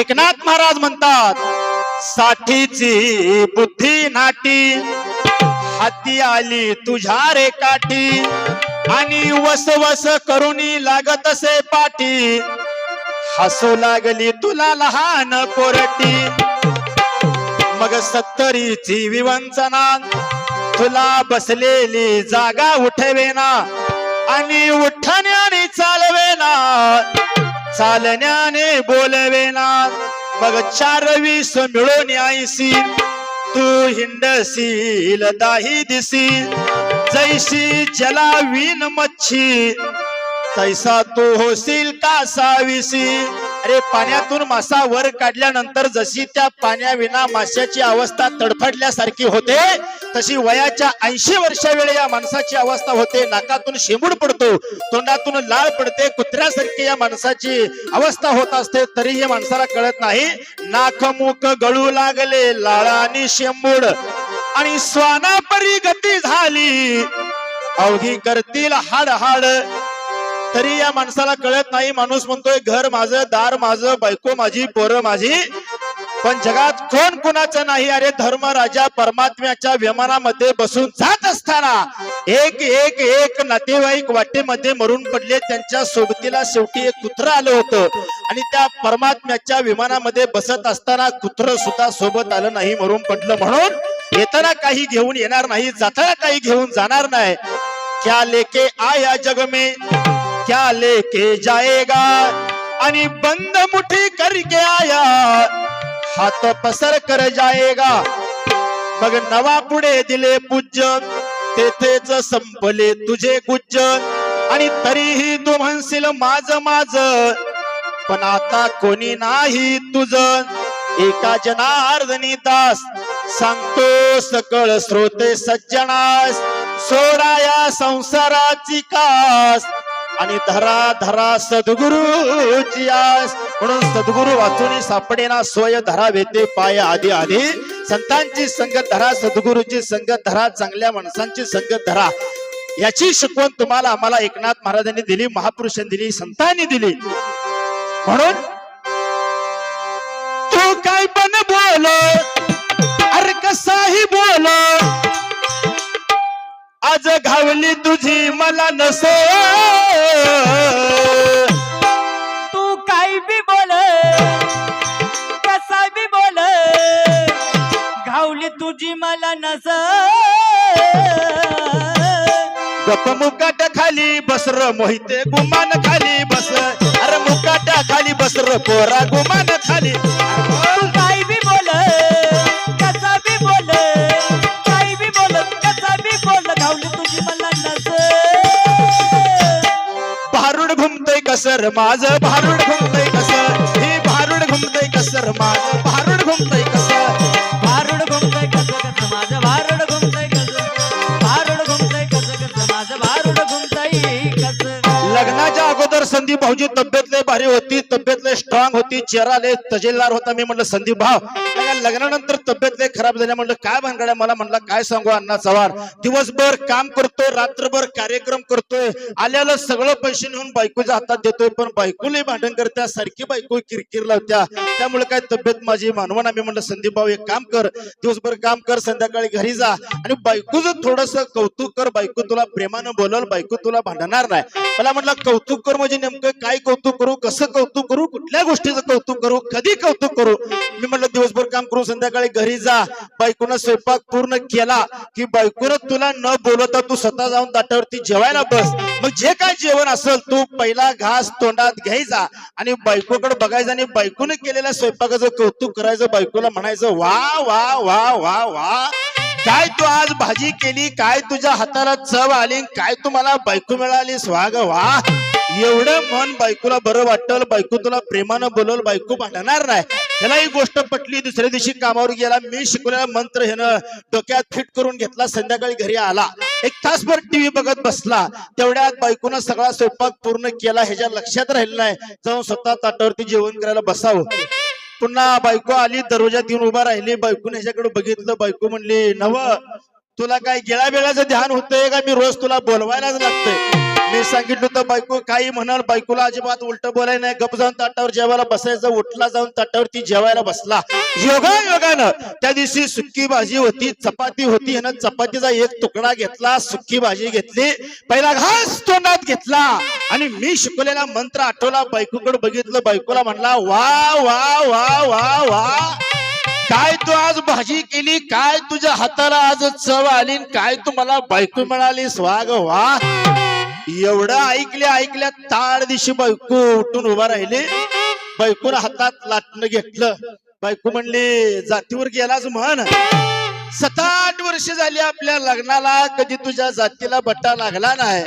एकनाथ महाराज म्हणतात साठीची बुद्धी नाटी हाती आली तुझ्या रे काठी आणि वस वस करुणी लागत असे पाठी. हसू लागली तुला लहान पोरटी. मग सत्तरीची विवंचना तुला बसलेली जागा उठवेना. आणि उठ चालण्याने बोलवेना. मग चार वीस मिळून आईसी तू हिंडशील दाही दिसी. जैशी जलावीन मच्छी. तैसा तू होशील का विसी अरे पाण्यातून मासा वर काढल्यानंतर जशी त्या पाण्याविना माशाची अवस्था तडफडल्यासारखी होते तशी वयाच्या ऐंशी वर्षावेळी या माणसाची अवस्था होते. नाकातून शेंबूड पडतो तोंडातून लाळ पडते कुत्र्यासारखी या माणसाची अवस्था होत असते तरीही माणसाला कळत नाही. नाक मुख गळू लागले लाळानी आणि शेंबूड आणि स्वानापरी गती झाली. अवघी करतील हाड हाड तरी या माणसाला कळत नाही माणूस म्हणतोय घर माझं दार माझं बायको माझी पोरं माझी. पण जगात कोण कुणाचं नाही अरे धर्म राजा परमात्म्याच्या विमानामध्ये बसून जात असताना एक एक एक नातेवाईक वाटेमध्ये मरून पडले. त्यांच्या सोबतीला शेवटी एक कुत्र आलं होतं. आणि त्या परमात्म्याच्या विमानामध्ये बसत असताना कुत्र सुद्धा सोबत आलं नाही मरून पडलं म्हणून. येताना काही घेऊन येणार नाही जाताना काही घेऊन जाणार नाही. क्या लेके आया जग में? क्या लेके जाएगा? आणि बंद मुठी करके आया हात पसर कर जाएगा. मग नवा पुढे दिले पूजन तेथेच संपले तुझे गुज्जन. आणि तरीही तू म्हणशील माझ माझ पण आता कोणी नाही तुझ. एका जनार्दनी दास सांगतो सकळ श्रोते सज्जनास सोराया संसाराची कास. आणि धरा धरा सद्गुरूची आस म्हणून सद्गुरु वाचून सापडेना सोय धरा वेते पाय आधी आधी. संतांची संगत धरा सद्गुरूची संगत धरा चांगल्या माणसांची संगत धरा. याची शिकवण तुम्हाला आम्हाला एकनाथ महाराजांनी दिली महापुरुषांनी दिली संतांनी दिली. म्हणून तू काय पण बोल आज घावली तुझी मला नस. तू काही बी बोल कसा बी बोल घावली तुझी मला नस. गप मुकाट खाली बसर मोहिते गुमान खाली बस. अरे मुकाटा खाली बसर पोरा गुमान खाली. कसर माझ भारुड घुमतय कसर. हे भारुड घुमतय कसर माझ भारुड घुमतय कसर. लग्नाच्या संदीप भाऊजी तब्येत लय भारी होती तब्येत लय स्ट्रॉंग होती चेहरा लय तजेलदार होता. मी म्हटलं संदीप भाव लग्नानंतर तब्येत लय खराब झाल्या म्हटलं काय भानगड्या? मला म्हटलं काय सांगू अण्णा चव्हाण? दिवसभर काम करतोय रात्रभर कार्यक्रम करतोय. आल्याला सगळं पैसे नेऊन बायकोच्या हातात देतोय पण बायको लय भांडण करत्या सारखी बायको किरकिर लावत्या. त्यामुळे काय तब्येत माझी मानवना मी म्हटलं संदीप भाऊ एक काम कर. दिवसभर काम कर संध्याकाळी घरी जा. आणि बायकोचं थोडस कौतुक कर. बायको तुला प्रेमानं बोलवलं बायको तुला भांडणार नाही. मला म्हटलं कौतुक कर म्हणजे म्हणजे नेमकं काय कौतुक करू कसं कौतुक करू कुठल्या गोष्टीचं कौतुक करू कधी कौतुक करू? मी म्हटलं दिवसभर काम करू संध्याकाळी घरी जा. बायकोनं स्वयंपाक पूर्ण केला की बायकोनं तुला न बोलवता तू स्वतः जाऊन ताटावरती जेवायला बस. मग जे काय जेवण असेल तू पहिला घास तोंडात घ्यायचा आणि बायकोकडे बघायचा आणि बायकोने केलेल्या स्वयंपाकाचं कौतुक करायचं बायकोला म्हणायचं वा वा वा वा वा काय तू आज भाजी केली काय तुझ्या हाताला चव आली काय तू मला बायको मिळाली स्वाग वा. एवढं मन बायकोला बरं वाटलं बायको तुला प्रेमानं बोलवलं बायको भांडणार नाही. ह्याला ही गोष्ट पटली दुसऱ्या दिवशी कामावर गेला मी शिकवलेला मंत्र ह्यानं डोक्यात फिट करून घेतला संध्याकाळी घरी आला. एक तासभर टीव्ही बघत बसला. तेवढ्यात बायकोनं सगळा स्वयंपाक पूर्ण केला ह्याच्या लक्षात राहिलं नाही. जाऊन स्वतः ताटावरती जेवण करायला बसावं. पुन्हा बायको आली दरवाजात येऊन उभा राहिली बायकोने ह्याच्याकडे बघितलं बायको म्हणली नव तुला काय गिळा वेळाचं ध्यान होतंय का? मी रोज तुला बोलवायलाच लागतंय. मी सांगितलं होतं बायको काही म्हणाल बायकोला अजिबात उलट बोलाय नाही. गप जाऊन ताटावर जेवायला बसायचं. उठला जाऊन ताटावरती जेवायला बसला. योगा योगानं त्या दिवशी सुक्की भाजी होती चपाती होती. ह्यानं चपातीचा एक तुकडा घेतला सुक्की भाजी घेतली. पहिला घास तोंडात घेतला. आणि मी शिकवलेला मंत्र आठवला. बायकोकडे बघितलं. बायकोला म्हणला वा वा वा वा वा. आज भाजी केली काय तुझ्या हाताला आज चव आली न काय तुम्हाला बायको मिळाली? स्वाग वा एवढं ऐकले ऐकल्या ताड दिवशी बायको उठून उभा राहिली. बायकोनं हातात लाटणं घेतलं. बायको म्हणली जातीवर गेलाच म्हण. सत आठ वर्ष झाली आपल्या लग्नाला कधी तुझ्या जातीला बट्टा लागला नाही.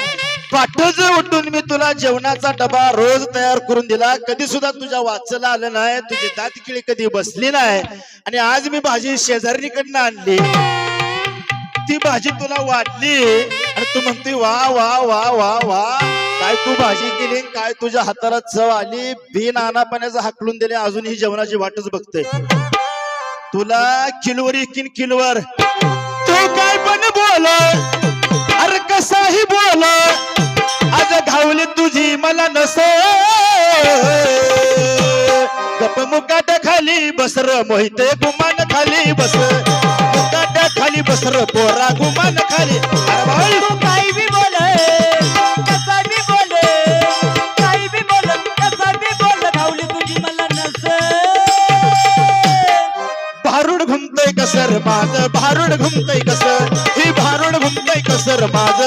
पाठच उठून मी तुला जेवणाचा डबा रोज तयार करून दिला. कधी सुद्धा तुझ्या वाचला आलं नाही तुझी दातकिळी कधी बसली नाही. आणि आज मी भाजी शेजारीकडनं आणली. ती भाजी तुला वाटली. आणि तू म्हणते वा वा वा वा वा. काय तू भाजी केली काय तुझ्या हाताला चव आली. बिन आणापाण्याचं हाकलून दिले. अजून ही जेवणाची वाटच बघते. तुला किलवर किन किलवर तू काय पण बोल अरे कसाही बोल घावली तुझी मला नस. गप मुकाट खाली बसर मोहिते गुमान खाली बस. मुकाट खाली बसर पोरा गुमान खाली. अरे बाई, तू काही बी बोल कसा बी बोल काही बी बोल कसा बी बोल धावली तुझी मला नस. भारुड घुमतय कसर माझ? भारुड घुमतय कसर ही भारुड घुमतय कसर माझ?